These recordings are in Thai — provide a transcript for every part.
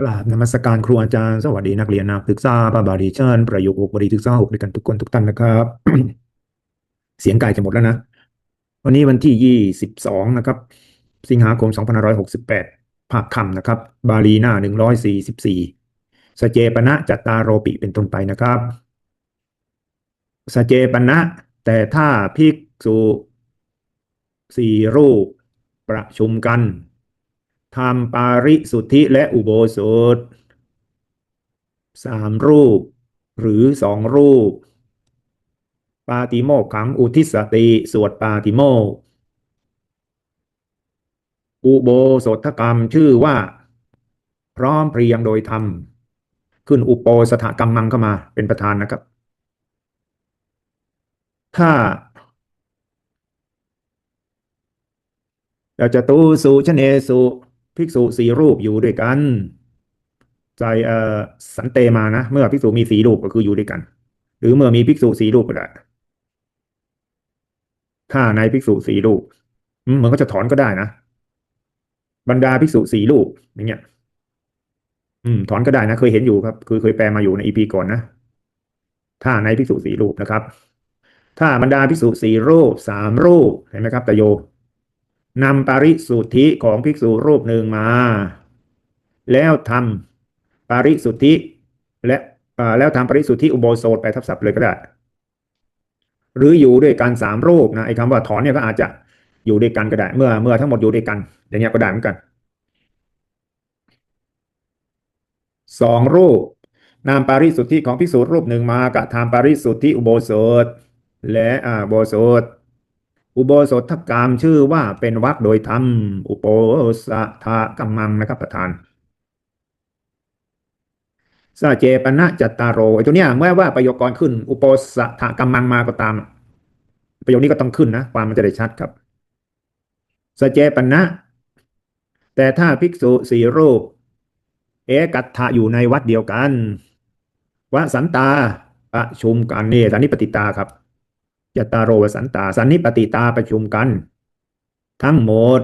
กราบนมัสการครูอาจารย์สวัสดีนักเรียนนักศึกษาบาบาริเชิญประโยคบริศึกษาหกด้วยกันทุกคนทุกท่านนะครับ เสียงไก่จะหมดแล้วนะ วันนี้วันที่ยี่สิบสองนะครับ สิงหาคมสองพันห้าร้อยหกสิบแปดภาคคำนะครับ บาลีหน้าหนึ่งร้อยสี่สิบสี่สเจปนะจัตตาโรปิเป็นต้นไปนะครับสเจปนะแต่ถ้าภิกษุสี่รูปประชุมกัน ทำปาริสุทธิและอุโบสถสามรูป หรือสองรูป ปาติโมกขังอุทิสติ สวดปาติโมกอุโบสถกรรมชื่อว่า พร้อมเพรียงโดยธรรม ขึ้นอุโปสถกรรมมังเข้ามาเป็นประธานนะครับ ถ้าเราจะตูสุชเนสุ ภิกษุสี่รูปอยู่ด้วยกันใจเอ่อสันเตมานะ เมื่อภิกษุมีสี่รูปก็คืออยู่ด้วยกัน หรือเมื่อมีภิกษุสี่รูปก็ได้ถ้าในภิกษุสี่รูปมเหมือนก็จะถอนก็ได้นะบรรดาภิกษุสี่รูปอย่างเงี้ย อืม ถอนก็ได้นะ เคยเห็นอยู่ครับ คือเคยแปลมาอยู่ในอีพีก่อนนะถ้าในภิกษุสี่รูปนะครับ ถ้าบรรดาภิกษุสี่รูปสามรูปเห็นไหมครับตโย นำปาริสุทธิของภิกษุรูปหนึ่งมา แล้วทำปาริสุทธิ และแล้วทำปาริสุทธิอุโบสถไปทับศัพท์เลยก็ได้ หรืออยู่ด้วยกันสามรูปนะไอ้คำว่าถอนเนี่ยก็อาจจะอยู่ด้วยกันก็ได้ เมื่อเมื่อทั้งหมดอยู่ด้วยกัน อย่างเงี้ยก็ได้เหมือนกันสองรูปนำปาริสุทธิของภิกษุรูปหนึ่งมากระทำปาริสุทธิอุโบสถ และอ่าอุโบสถ อุโบสถกรรมชื่อว่าเป็นวักโดยธรรม อุโปสถกรรมังนะครับประธานสเจปนะจัตตารโรไอตัวเนี้ยเมื่อว่าประโยคกรขึ้น อุโปสถกรรมังมาก็ตาม ประโยคนี้ก็ต้องขึ้นนะความมันจะได้ชัดครับสเจปนะ แต่ถ้าภิกษุสี่รูป เอกัตถะอยู่ในวัดเดียวกันวสันตาประชุมกันเนี่สันนิปติตาครับ จัตตารโรวสันตา สันนิปติตาประชุมกัน ทั้งหมด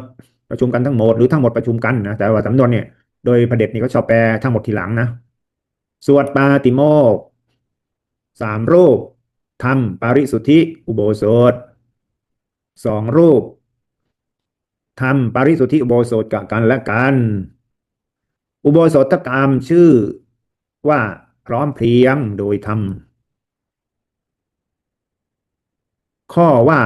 ประชุมกันทั้งหมดหรือทั้งหมดประชุมกันนะแต่ว่าสำนวนเนี่ยโดยประเด็จนี่เขาชอบแปลทั้งหมดทีหลังนะสวดปาติโมกสามรูปทำปาริสุทธิอุโบสถสองรูปทำปาริสุทธิอุโบสถกับกันและกัน อุโบสถกรรมชื่อว่าพร้อมเพรียงโดยธรรม ข้อว่า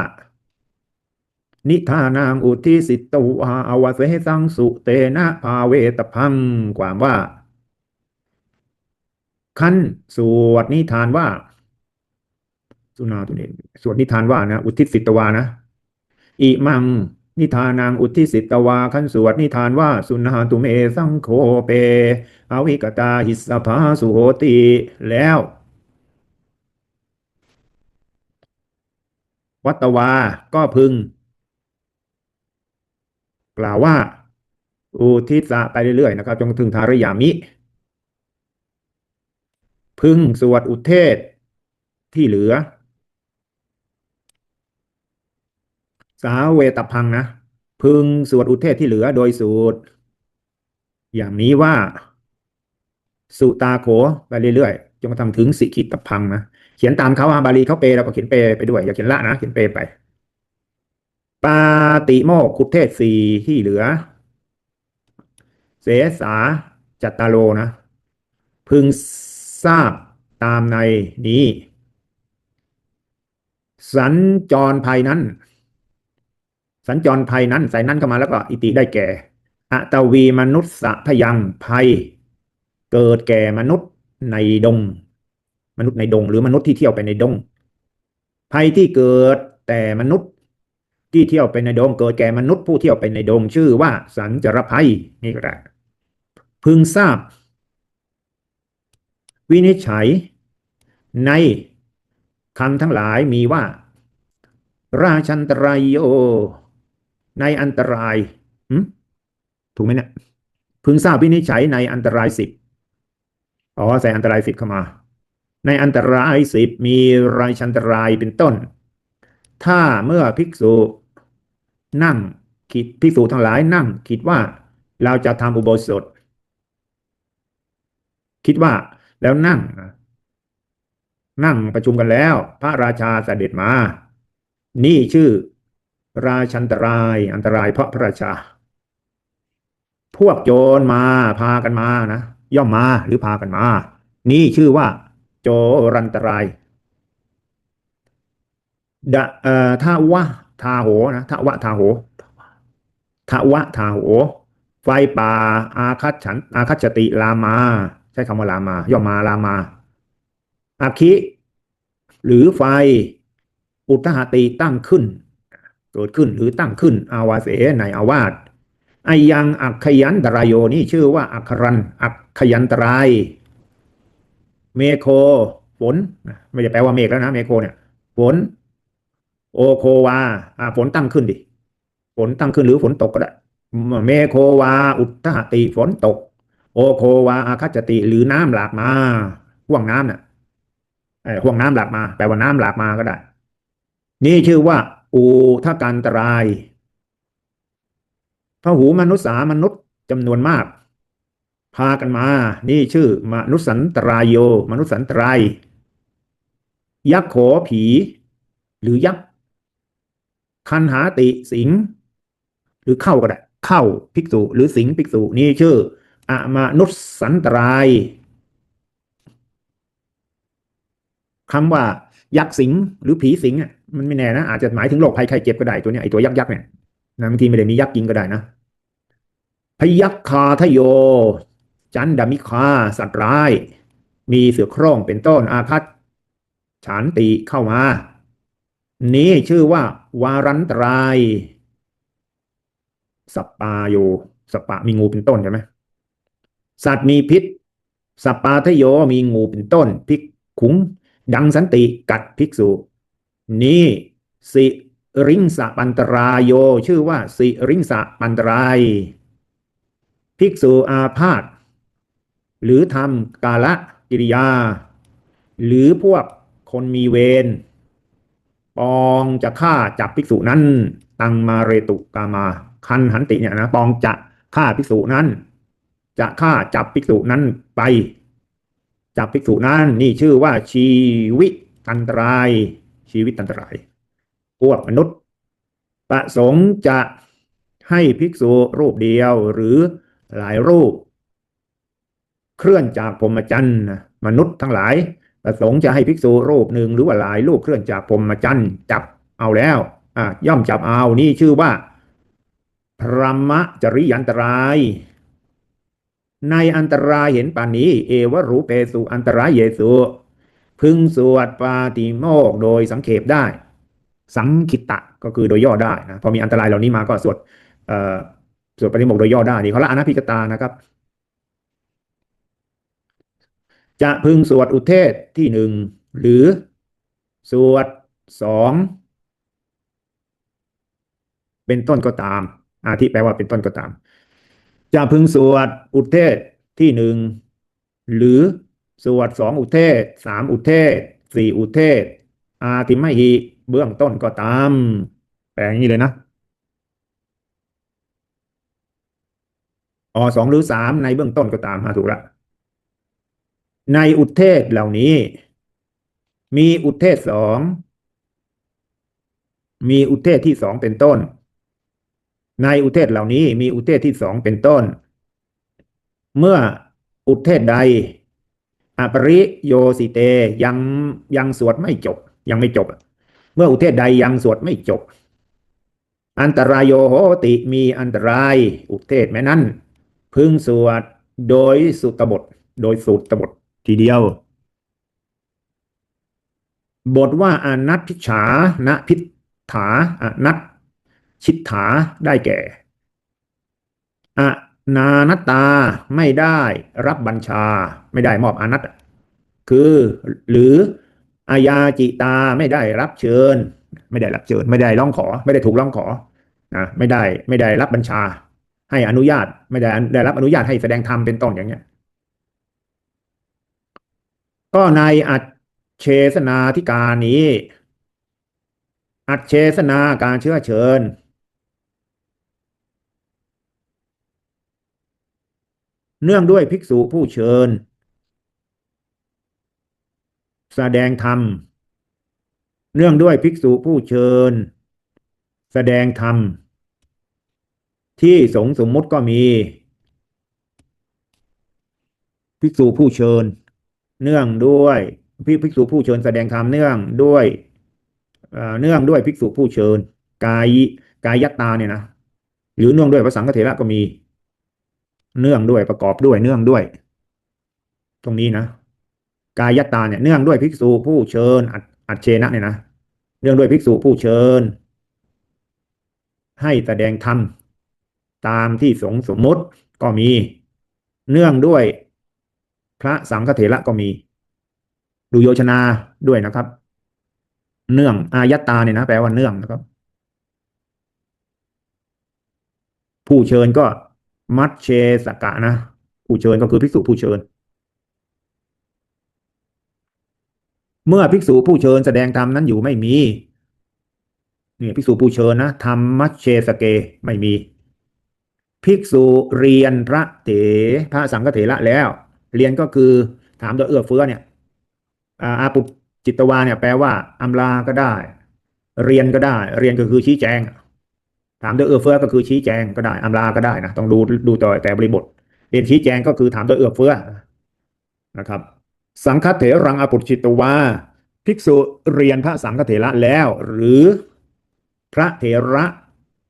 นิทานางอุทิสิตวาอวเสสังสุเตนะภาเวตพังความว่าขั้นสวดนิทานว่า สุนาตุเนสวดนิทานว่านะ อุทิศสิตวานะอิมัง นิทานางอุทิสิตวาขั้นสวดนิทานว่า สุนาตุเมสังโคเปอวิกตาหิสภาสุโหติแล้ว วัตวา ก็พึง กล่าวว่า อุทิศไปเรื่อยๆนะครับจงถึงทารยามิ พึงสวดอุเทศที่เหลือ สาเวตพังนะ พึงสวดอุเทศที่เหลือโดยสูตร อย่างนี้ว่า สุตาโขไปเรื่อยๆจนกระทั่งถึงสิกิตพังนะ ขียนตามเขาบาลีเขาเปเราก็เขียนเปไปด้วยอย่าเขียนละนะเขียนเปไป ปาติโมกขุเทศสี่ที่เหลือ เสสาจัตตาโลนะ พึงทราบตามในนี้ สัญจรภัยนั้น สัญจรภัยนั้นใส่นั้นเข้ามาแล้วก็อิติได้แก่อตวีมนุษย์สะพยังภัย เกิดแก่มนุษย์ในดง นุษย์ในดง หรือมนุษย์ที่เที่ยวไปในดง ภัยที่เกิดแต่มนุษย์ที่เที่ยวไปในดง เกิดแก่มนุษย์ผู้เที่ยวไปในดง ชื่อว่าสัญจรภัยนี่ก็ได้พึงทราบ วินิจฉัย ในคำทั้งหลายมีว่า ราชันตรายโย ในอันตรายถูกไหมเนี่ยพึงทราบวินิจฉัยในอันตรายสิบอ๋อใส่อันตรายสิบเข้ามา ในอันตรายสิบมีราชันตรายเป็นต้น ถ้าเมื่อภิกษุนั่งคิดภิกษุทั้งหลายนั่ง คิดว่าเราจะทำอุโบสถ คิดว่าแล้วนั่งนะนั่งประชุมกันแล้ว พระราชาเสด็จมา นี่ชื่อ ราชันตราย อันตรายเพราะพระราชา พวกโจรมาพากันมานะย่อมมาหรือพากันมา นี่ชื่อว่า โจรันตรายดะเอ่อทาวะทาโหนะทาวะทาโหทาวะทาโห ไฟป่า อาคัตฉัน อาคัตจติลามา ใช้คำว่าลามา ย่อมาลามาอาคิหรือไฟ อุทธหติตั้งขึ้น เกิดขึ้นหรือตั้งขึ้น อาวาเสในอาวาสไอยังอักขยันตรายโยนี่ชื่อว่าอักรันอักขยันตราย เมโคฝนไม่ได้แปลว่าเมฆแล้วนะเมโคเนี่ยฝนโอโควาอ่าฝนตั้งขึ้นดิฝนตั้งขึ้นหรือฝนตกก็ได้เมโควาอุทธหติฝนตก โอโควาอาคัจจติหรือน้ำหลากมาห่วงน้ำเนี่ยเอห่วงน้ำหลากมา แปลว่าน้ำหลากมาก็ได้ นี่ชื่อว่า อูทกันตรายพหูมนุษย์สามนุษย์จำนวนมาก พากันมา นี่ชื่อมนุสันตรายโย มนุสันตราย ยักษ์โขผี หรือยักษ์คันหาติสิง หรือเข้าก็ได้ เข้าภิกษุหรือสิงภิกษุ นี่ชื่ออมนุสันตรายคำว่ายักษ์สิงหรือผีสิงอะมันไม่แน่นะ อาจจะหมายถึงโรคภัยไข้เจ็บก็ได้ตัวเนี้ยไอตัวยักษ์ยักษ์เนี่ยนะบางทีไม่ได้มียักษ์จริงก็ได้นะพยักคาทโย จันดามิคาสัตว์ร้าย มีเสือโคร่งเป็นต้นอาคัตฉานติเข้ามา นี้ชื่อว่า วารันตรายสปปาโยสปปะมีงูเป็นต้นใช่ไหมสัตว์มีพิษสปปาทโยมีงูเป็นต้น พิกขุง ดังสันติกัดภิกษุ นี้สิริงสะปันตรายโย ชื่อว่าสิริงสะปันตราย ภิกษุอาพาธ หรือทำกาละกิริยา หรือพวกคนมีเวรปองจะฆ่าจับภิกษุนั้น ตังมาเรตุกามา คันหันติเนี่ยนะปองจะฆ่าภิกษุนั้น จะฆ่าจับภิกษุนั้นไป จับภิกษุนั้น นี่ชื่อว่าชีวิตอันตราย ชีวิตอันตราย พวกมนุษย์ประสงค์จะให้ภิกษุรูปเดียวหรือหลายรูป เคลื่อนจากพรหมจรรย์นะมนุษย์ทั้งหลายประสงค์จะให้ภิกษุรูปหนึ่งหรือว่าหลายรูปเคลื่อนจากพรหมจรรย์จับเอาแล้วอะย่อมจับเอานี่ชื่อว่า พรหมจริยันตราย ในอันตรายเห็นป่านนี้ เอวรูเปสุอันตรายเยสุพึงสวดปาติโมกโดยสังเขปได้ สังคิตะก็คือโดยย่อได้นะพอมีอันตรายเหล่านี้มาก็สวดเอ่อสวดปาติโมกโดยย่อได้นี่เขาละอนัพิกตานะครับ จะพึงสวดอุเทศที่หนึ่งหรือสวดสองเป็นต้นก็ตาม อาทิแปลว่าเป็นต้นก็ตาม จะพึงสวดอุเทศที่หนึ่งหรือสวดสองอุเทศสามอุเทศสี่อุเทศ อาติไม่หิเบื้องต้นก็ตาม แปลอย่างนี้เลยนะอ๋อสองหรือสามในเบื้องต้นก็ตามมาถูกละ ในอุเทศเหล่านี้ มีอุเทศสอง มีอุเทศที่สองเป็นต้น ในอุเทศเหล่านี้มีอุเทศที่สองเป็นต้น เมื่ออุเทศใดอปริโยสิเตยังยังสวดไม่จบ ยังไม่จบ เมื่ออุเทศใดยังสวดไม่จบ อันตรายโยโหติมีอันตรายอุเทศแม้นั้น พึงสวดโดยสุตบท โดยสุตบท ทีเดียว บทว่าอนัตพิฉานะพิถาอนัตชิตถาได้แก่อนานัตตาไม่ได้รับบัญชา ไม่ได้มอบอนัตคือหรืออาญาจิตาไม่ได้รับเชิญ ไม่ได้รับเชิญ ไม่ได้ร้องขอ ไม่ได้ถูกร้องขอนะไม่ได้ไม่ได้รับบัญชา ให้อนุญาต ไม่ได้ได้รับอนุญาตให้แสดงธรรมเป็นต้นอย่างเงี้ย ก็ในอัจเชสนาธิการนี้ อัจเชสนาการเชื้อเชิญ เนื่องด้วยภิกษุผู้เชิญ แสดงธรรม เนื่องด้วยภิกษุผู้เชิญ แสดงธรรม ที่สงสมมุติก็มี ภิกษุผู้เชิญ เนื่องด้วยภิภิกษุผู้เชิญแสดงธรรมเนื่องด้วยเนื่องด้วยภิกษุผู้เชิญ กายกายยัตตาเนี่ยนะหรือเนื่องด้วยพระสังฆเถระก็มี เนื่องด้วยประกอบด้วยเนื่องด้วย ตรงนี้นะกายยัตตาเนี่ยเนื่องด้วยภิกษุผู้เชิญอัดเชนะเนี่ยนะเนื่องด้วยภิกษุผู้เชิญ ให้แสดงธรรมตามที่สงสมมติก็มี เนื่องด้วย พระสังฆเถระก็มี ดูโยชนาด้วยนะครับ เนื่องอายตาเนี่ยนะแปลว่าเนื่องนะครับ ผู้เชิญก็มัชเชสกะนะ ผู้เชิญก็คือภิกษุผู้เชิญ เมื่อภิกษุผู้เชิญแสดงธรรมนั้นอยู่ไม่มีนี่ภิกษุผู้เชิญนะธรรมมัชเชสเกไม่มี ภิกษุเรียนพระเถพระสังฆเถระแล้ว เรียนก็คือถามโดยเอื้อเฟื้อเนี่ยอาปุจิตวาเนี่ยแปลว่าอำลาก็ได้ เรียนก็ได้ เรียนก็คือชี้แจง ถามโดยเอื้อเฟื้อก็คือชี้แจงก็ได้อำลาก็ได้นะต้องดูดูต่อแต่บริบท เรียนชี้แจงก็คือถามโดยเอื้อเฟื้อนะครับ สังฆเถรังอปุจิตวาภิกษุเรียนพระสังฆเถระแล้ว หรือพระเถระ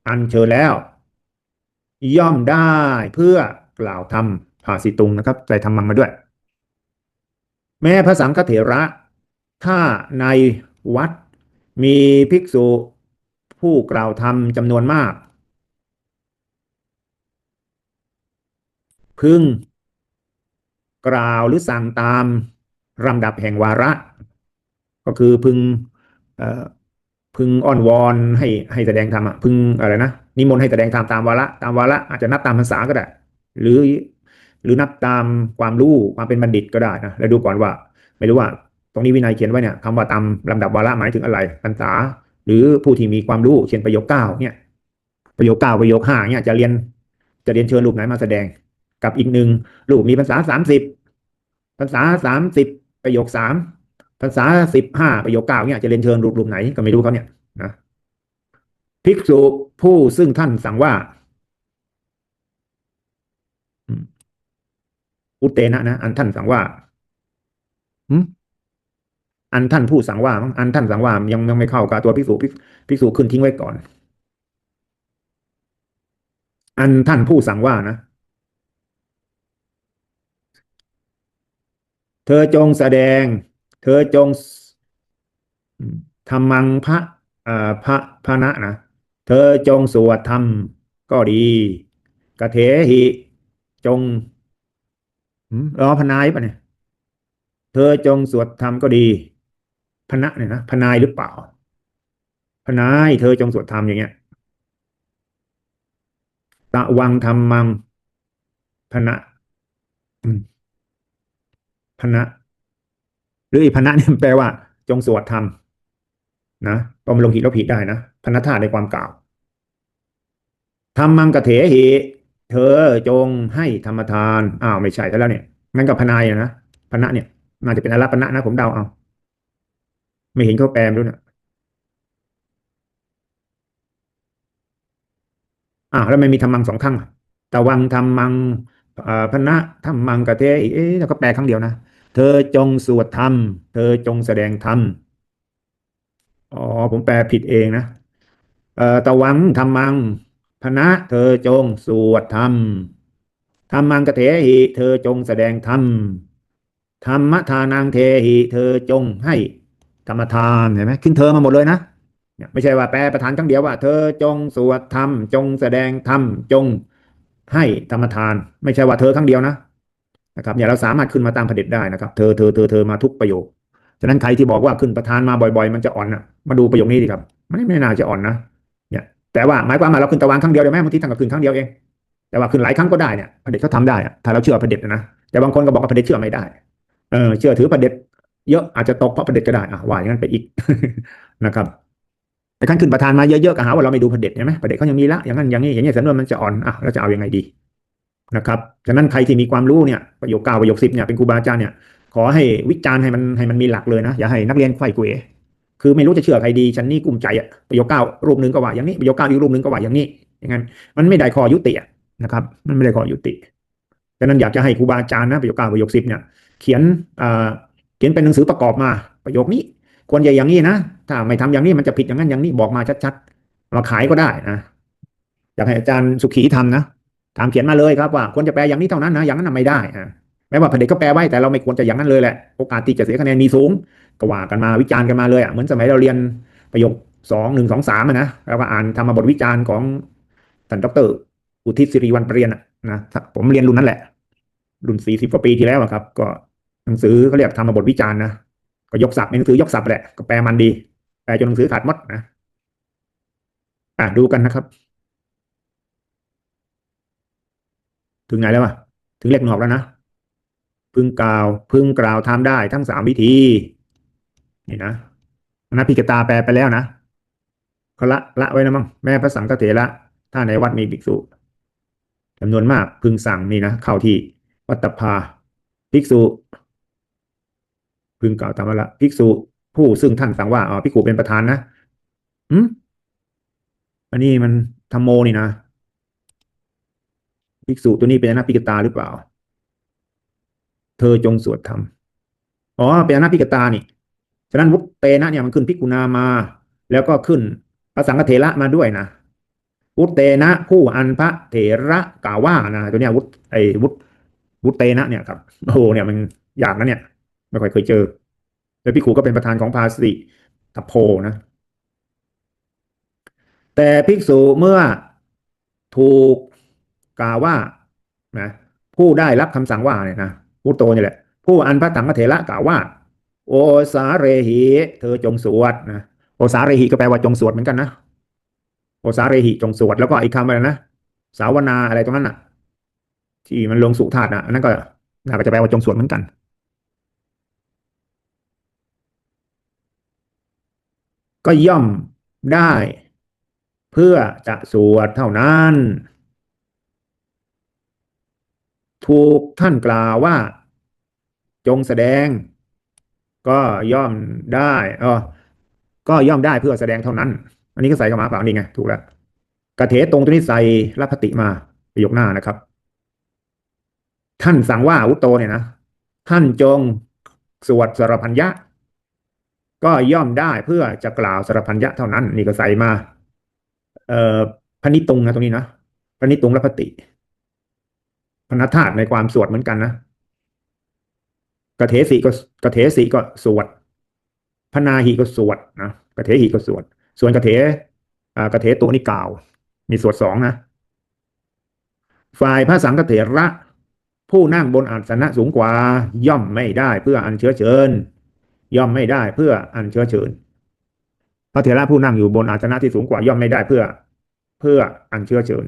อัญเชิญแล้ว ย่อมได้เพื่อกล่าวธรรม สิตุงนะครับใส่ธรรมังมาด้วย แม้พระสังฆเถระ ถ้าในวัดมีภิกษุผู้กล่าวธรรมจำนวนมาก พึงกล่าวหรือสั่งตามลำดับแห่งวาระ ก็คือพึงเอ่อพึงอ้อนวอนให้ให้แสดงธรรมอะพึงอะไรนะนิมนต์ให้แสดงธรรมตามวาระตามวาระอาจจะนับตามภาษาก็ได้ หรือ หรือนับตามความรู้ความเป็นบัณฑิตก็ได้นะแล้วดูก่อนว่า ไม่รู้ว่า ตรงนี้วินัยเขียนไว้เนี่ยคำว่าตามลำดับวาระหมายถึงอะไรพรรษาหรือผู้ที่มีความรู้เช่นประโยคเก้าเนี่ยประโยคเก้าประโยคห้าเนี่ยจะเรียนจะเรียนเชิญรูปไหนมาแสดง กับอีกหนึ่งรูปมีภาษาสามสิบภาษาสามสิบประโยคสามภาษาสิบห้าประโยคเก้าเนี่ยจะเรียนเชิญรูปรูปไหนก็ไม่รู้เขาเนี่ยนะภิกษุผู้ซึ่งท่านสั่งว่าอืม อุตเตนะนะอันท่านสั่งว่าหืมอันท่านผู้สั่งว่ามั้งอันท่านสั่งว่ายังยังไม่เข้ากับตัวภิกษุภิกภิกษุขึ้นทิ้งไว้ก่อน อันท่านผู้สั่งว่านะ เธอจงแสดง เธอจงอืมธรรมังพระอ่าพระพระนะนะเธอจงสวดธรรมก็ดีกะเถหิจง อ๋อพนายปะเนี่ย เธอจงสวดธรรมก็ดี พนะเนี่ยนะพนายหรือเปล่า พนายเธอจงสวดธรรมอย่างเงี้ยตะวังธรรมัง พนะพนะ หรืออีพนะเนี่ยแปลว่า จงสวดธรรมนะก็มลงหิตล้วผิดได้นะพนัธาในความกล่าวธรรมังกะเถหิ เธอจงให้ธรรมทานอ้าวไม่ใช่แล้วเนี่ยงั้นกับพนายนะพนะเนี่ยน่าจะเป็นอรัปนะนะผมเดาเอา ไม่เห็นเขาแปลด้วยนะอ้าวแล้วมันมีธรรมังสองครั้งตะวังธรรมังพนะธรรมังกะเทเอ๊ะแล้วก็แปลครั้งเดียวนะเธอจงสวดธรรม เธอจงแสดงธรรมอ๋อผมแปลผิดเองนะตะวังธรรมัง พนะเธอจงสวดธรรมธรรมังกะเถหิเธอจงแสดงธรรมธรรมทานังเทหิเธอจงให้ธรรมทานเห็นไหมขึ้นเธอมาหมดเลยนะเนี่ยไม่ใช่ว่าแปลประธานครั้งเดียวว่า เธอจงสวดธรรมจงแสดงธรรมจงให้ธรรมทาน ไม่ใช่ว่าเธอครั้งเดียวนะนะครับเนี่ยเราสามารถขึ้นมาตามผด็จได้นะครับ เธอเธอเธอเธอมาทุกประโยคฉะนั้นใครที่บอกว่าขึ้นประธานมาบ่อย ๆ มันจะอ่อนนะมาดูประโยคนี้ดีครับไม่ไม่น่าจะอ่อนนะ แต่ว่าหมายความว่าเราขึ้นตะวันครั้งเดียวได้ไหมบางทีท่านก็ขึ้นครั้งเดียวเอง แต่ว่าขึ้นหลายครั้งก็ได้เนี่ยพระเดชเขาทำได้ถ้าเราเชื่อพระเดชนะแต่บางคนก็บอกว่าพระเดชเชื่อไม่ได้เออเชื่อถือพระเดชเยอะอาจจะตกเพราะพระเดชก็ได้อะว่าอย่างนั้นไปอีกนะครับแต่ขั้นขึ้นประธานมาเยอะๆก็หาว่าเราไม่ดูพระเดชใช่ไหมพระเดชเขายังมีละอย่างนั้นอย่างนี้อย่างนี้สำนวนมันจะอ่อนอะเราจะเอายังไงดีนะครับฉะนั้นใครที่มีความรู้เนี่ยประโยคเก้าประโยคสิบเนี่ยเป็นครูบาอาจารย์เนี่ยขอให้วิจารณ์ให้มันให้มันมีหลักเลยนะอย่าให้นักเรียนไขว้เขว คือไม่รู้จะเชื่อใครดีฉันนี่กลุ้มใจอะประโยคเก้ารูปหนึ่งก็ว่าอย่างนี้ประโยคเก้าอีกรูปหนึ่งก็ว่าอย่างนี้ อย่างนั้นมันไม่ได้ข้อยุติอะนะครับ มันไม่ได้ข้อยุติดังนั้นอยากจะให้ครูบาอาจารย์นะประโยคเก้าประโยคสิบเนี่ย เขียนอ่าเขียนเป็นหนังสือประกอบมาประโยคนี้ควรจะอย่างนี้นะถ้าไม่ทำอย่างนี้มันจะผิดอย่างนั้นอย่างนี้บอกมาชัดๆเราขายก็ได้นะอยากให้อาจารย์สุขีทำนะถามเขียนมาเลยครับว่าควรจะแปลอย่างนี้เท่านั้นนะอย่างนั้นไม่ได้อะ แม้ว่าพระเดชก็แปลไว้แต่เราไม่ควรจะอย่างนั้นเลยแหละโอกาสที่จะเสียคะแนนมีสูงก็ว่ากันมาวิจารณ์กันมาเลยอะเหมือนสมัยเราเรียนประโยคสองหนึ่งสองสามนะแล้วก็อ่านธรรมบทวิจารณ์ของท่านดรอุทิศสิริวันเปรียนอะนะผมเรียนรุ่นนั้นแหละ รุ่นสี่สิบกว่าปีที่แล้วครับก็หนังสือเขาเรียกธรรมบทวิจารณ์นะก็ยกศัพท์ในหนังสือยกศัพท์แหละก็แปลมันดีแปลจนหนังสือขาดมดนะอะดูกันนะครับ ถึงไหนแล้ววะถึงเลขหนอกแล้วนะ พึงกล่าว พึงกล่าวทำได้ทั้งสามวิธีนี่นะนะพิกตาแปลไปแล้วนะเขาละละไว้นะมั้งแม่พระสังฆเถระถ้าในวัดมีภิกษุจำนวนมากพึงสั่งนี่นะเข้าที่วัตภาภิกษุ พึงกล่าวตามว่าละภิกษุ ผู้ซึ่งท่านสั่งว่าอ๋อภิกษุเป็นประธานนะอืมอันนี้มันธรรมโมนี่นะภิกษุตัวนี้เป็นอนาพิกตาหรือเปล่า เธอจงสวดธรรมอ๋อเป็นอนาพิกตานี่ฉะนั้นวุตเตนะเนี่ยมันขึ้นพิกุณามา แล้วก็ขึ้นพระสังฆเถระมาด้วยนะวุตเตนะผู้อันพระเถระกล่าวว่านะตัวเนี้ยวุตไอวุตวุตเตนะเนี่ยครับโอ้โหเนี่ยมันยากนะเนี่ยไม่ค่อยเคยเจอแล้วพี่ครูก็เป็นประธานของภาสิทัพโพนะ แต่ภิกษุเมื่อถูกกล่าวว่านะผู้ได้รับคำสั่งว่าเนี่ยนะ พุทโตนี่แหละ ผู้อันพระถังเถระกล่าวว่า โอสาเรหิเธอจงสวดนะโอสาเรหิก็แปลว่าจงสวดเหมือนกันนะโอสาเรหิจงสวดแล้วก็อีกคำอะไรนะสาวนาอะไรตรงนั้นอะ ที่มันลงสุธาตุนะอันนั้นก็น่าจะแปลว่าจงสวดเหมือนกัน ก็ย่อมได้ เพื่อจะสวดเท่านั้น ถูกท่านกล่าวว่า จงแสดง ก็ย่อมได้เออก็ย่อมได้เพื่อแสดงเท่านั้น อันนี้ก็ใส่กับมาเปล่านี่ไงถูกแล้วกระเถตรงตัวนี้ใส่รัพติมาประโยคหน้านะครับ ท่านสั่งว่าวุตโตเนี่ยนะท่านจงสวดสารพัญญะ ก็ย่อมได้เพื่อจะกล่าวสารพัญญะเท่านั้น นี่ก็ใส่มา เอ่อพนิตุงนะตรงนี้นะพนิตุงรัพติ พนธาตุในความสวดเหมือนกันนะกระเทสีก็กระเทสีก็สวดพนาหีก็สวดนะกระเทหีก็สวด ส่วนกระเทอ่ากระเทตัวนี่กล่าว มีสวดสองนะฝ่ายพระสังฆเถระ ผู้นั่งบนอาสนะสูงกว่า ย่อมไม่ได้เพื่ออันเชื้อเชิญ ย่อมไม่ได้เพื่ออันเชื้อเชิญ พระเถระผู้นั่งอยู่บนอาสนะที่สูงกว่าย่อมไม่ได้เพื่อ เพื่ออันเชื้อเชิญ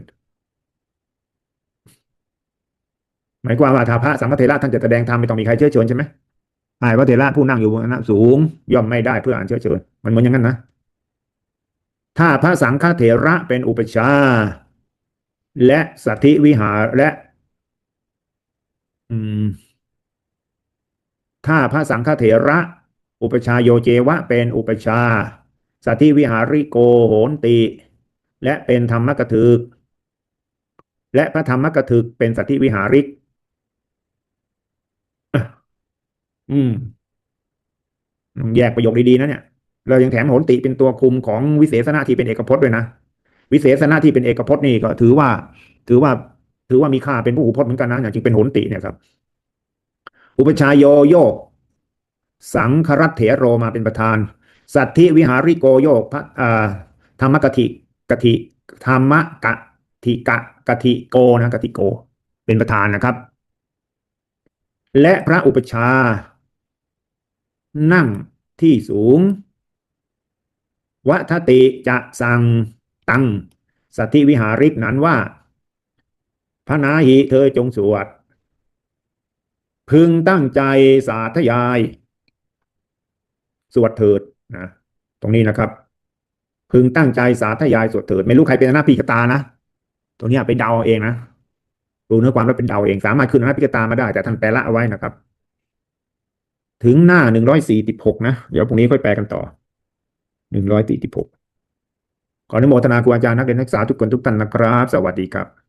หมายความว่าถ้าพระสังฆเถระท่านจะแสดงธรรมไม่ต้องมีใครเชื้อเชิญใช่ไหมฝ่ายพระเถระผู้นั่งอยู่บนอาสนะสูงย่อมไม่ได้เพื่ออันเชื้อเชิญ มันเหมือนอย่างนั้นนะ ถ้าพระสังฆเถระเป็นอุปชา และสัทธิวิหารและอืมถ้าพระสังฆเถระ อุปชาโยเจวะ เป็นอุปชาสัทธิวิหาริโกโหนติ และเป็นธรรมกถึก และพระธรรมกถึกเป็นสัทธิวิหาริกอะ อืมแยกประโยคดีๆนะเนี่ย เรายังแถมโหนติเป็นตัวคุมของวิเศษณะที่เป็นเอกพจน์ด้วยนะ วิเศษณะที่เป็นเอกพจน์นี่ก็ถือว่า ถือว่า ถือว่ามีค่าเป็นผู้หูพจน์เหมือนกันนะอย่างจริงเป็นโหนติเนี่ยครับ อุปชายโยโยก สังครัตเถโรมาเป็นประธาน สัทธิวิหาริโกโยกพระอธรรมกถิกถิธรรมกะทิกะกถิโกนะกถิโก เป็นประธานนะครับ และพระอุปชา นั่งที่สูง วัทติจะสั่งตังสัทธิวิหาริกนั้นว่าพระนาหิเธอจงสวด พึงตั้งใจสาธยาย สวดเถิดนะตรงนี้นะครับ พึงตั้งใจสาธยายสวดเถิด ไม่รู้ใครเป็นหน้าพิกตานะตรงนี้ไปเดาเอาเองนะดูเนื้อความแล้วเป็นเดาเอง สามารถขึ้นหน้าพิกตามาได้ แต่ท่านแปลละเอาไว้นะครับ ถึงหน้าหนึ่งร้อยสี่สิบหกนะ เดี๋ยวพรุ่งนี้ค่อยแปลกันต่อหนึ่งร้อยสี่สิบหกขออนุโมทนาครูอาจารย์นักเรียนนักศึกษาทุกคนทุกท่านนะครับ สวัสดีครับ